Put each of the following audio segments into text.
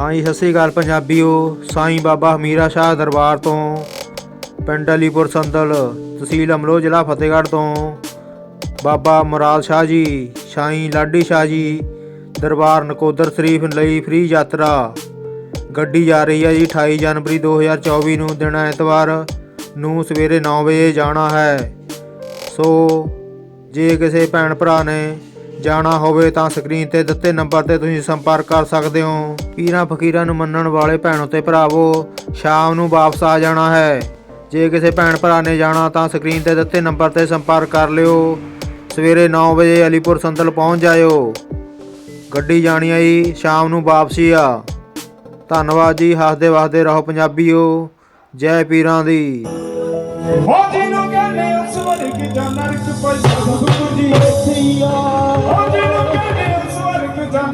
ਹਾਂਜੀ ਸਤਿ ਸ੍ਰੀ ਅਕਾਲ ਪੰਜਾਬੀਓ। ਸਾਈਂ ਬਾਬਾ ਹਮੀਰਾ ਸ਼ਾਹ ਦਰਬਾਰ ਤੋਂ, ਪਿੰਡ ਅਲੀਪੁਰ ਸੰਦਲ, ਤਹਿਸੀਲ ਅਮਲੋ ਜ਼ਿਲ੍ਹਾ ਫਤਿਹਗੜ੍ਹ ਤੋਂ। ਬਾਬਾ ਮੁਰਾਦ ਸ਼ਾਹ ਜੀ, ਸਾਈਂ ਲਾਡੀ ਸ਼ਾਹ ਜੀ, ਦਰਬਾਰ ਨਕੋਦਰ ਸ਼ਰੀਫ ਲਈ ਫ੍ਰੀ ਯਾਤਰਾ। ਗੱਡੀ ਜਾ ਰਹੀ ਹੈ ਜੀ 28 ਜਨਵਰੀ 2024 ਨੂੰ, ਦਿਨ ਐਤਵਾਰ ਨੂੰ ਸਵੇਰੇ 9 ਵਜੇ ਜਾਣਾ ਹੈ। ਸੋ, ਜੇ ਕਿਸੇ ਭੈਣ ਭਰਾ ਨੇ ਜਾਣਾ ਹੋਵੇ ਤਾਂ ਸਕਰੀਨ ਤੇ ਦਿੱਤੇ ਨੰਬਰ ਤੇ ਤੁਸੀਂ ਸੰਪਰਕ ਕਰ ਸਕਦੇ ਹੋ। ਪੀਰਾਂ ਫਕੀਰਾਂ ਨੂੰ ਮੰਨਣ ਵਾਲੇ ਭੈਣੋ ਤੇ ਭਰਾਵੋ, ਸ਼ਾਮ ਨੂੰ ਵਾਪਸ ਆ ਜਾਣਾ ਹੈ। ਜੇ ਕਿਸੇ ਭੈਣ ਭਰਾ ਨੇ ਜਾਣਾ ਤਾਂ ਸਕਰੀਨ ਤੇ ਦਿੱਤੇ ਨੰਬਰ ਤੇ ਸੰਪਰਕ ਕਰ ਲਿਓ। ਸਵੇਰੇ 9 ਵਜੇ ਅਲੀਪੁਰ ਸੰਦਲ ਪਹੁੰਚ ਜਾਇਓ। ਗੱਡੀ ਜਾਣੀ ਆਈ, ਸ਼ਾਮ ਨੂੰ ਵਾਪਸੀ ਆ। ਧੰਨਵਾਦ ਜੀ, ਹੱਸਦੇ ਵਸਦੇ ਰਹੋ ਪੰਜਾਬੀਓ। ਜੈ ਪੀਰਾਂ ਦੀ। ਹੋ ਜਿਹਨੂੰ ਕਹਿੰਦੇ ਉਸ ਵਰਗ ਜਾਂ ਨਰਕ ਪੈਸਾ ਸਤਿਗੁਰ ਜੀ ਵੇਖੀਆ ਹੋ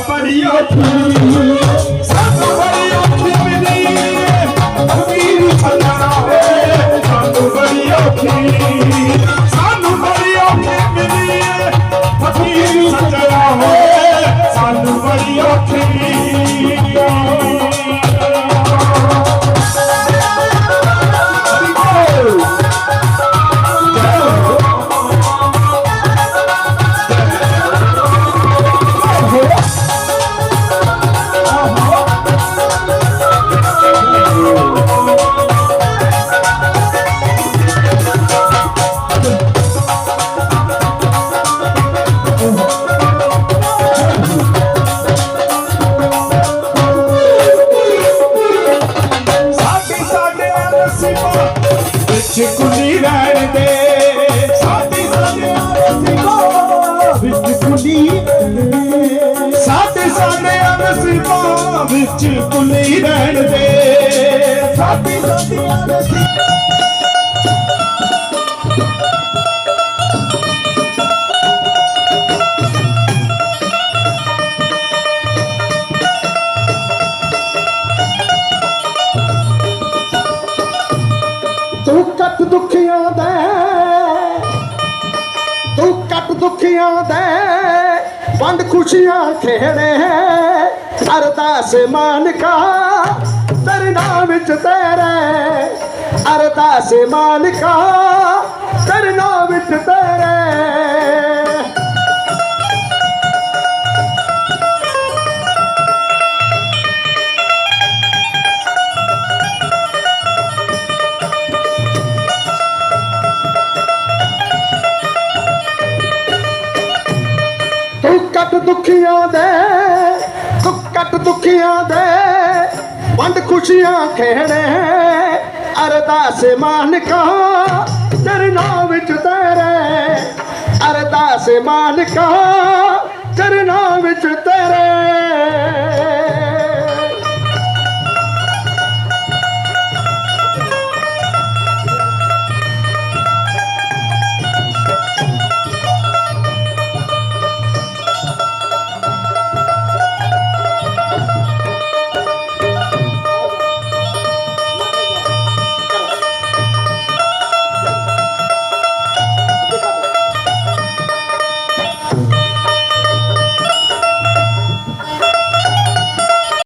ਬੜੀ ਔਖੀ ਸਾਨੂੰ ਬੜੀ ਔਖੀ ਮਿਲੀ ਜ਼ਗੀਰੀ ਸਜਣਾ ਵੇ ਸਾਨੂੰ ਬੜੀ ਔਖੀ ਵਿੱਚ ਕੁਲੀ ਰਹਿਣ ਦੇ ਸਾਡੇ ਸਾਡੇ ਨਸੀਬਾਂ ਵਿੱਚ ਕੁਲੀ ਸਾਡੇ ਸਾਡੇ ਨਸੀਬਾਂ ਵਿੱਚ ਕੁਲੀ ਰਹਿਣ ਦੇ ਸਾਡੇ ਸਾਡੇ ਨਸੀਬਾਂ ਕੱਟ ਦੇ ਵੰਡ ਖੁਸ਼ੀਆਂ ਖੇੜੇ ਅਰਦਾਸ ਮਾਨਕਾ ਤੇਰੇ ਨਾਮ ਵਿੱਚ ਤੇਰੇ ਅਰਦਾਸ ਮਾਨਕਾ ਤੇਰੇ ਨਾਮ ਵਿੱਚ ਤੇਰੇ ਦੁਖੀਆਂ ਦੇ ਤੂੰ ਕੱਟ ਦੁਖੀਆਂ ਦੇ, ਵੰਡ ਖੁਸ਼ੀਆਂ ਖੇੜੇ ਅਰਦਾਸ ਮਾਨਕਾ ਤੇਰੇ ਨਾਮ ਵਿੱਚ ਤੇਰੇ। ਅਰਦਾਸ ਮਾਨਕਾ ਤੇਰੇ ਵਿੱਚ ਤੇਰੇ।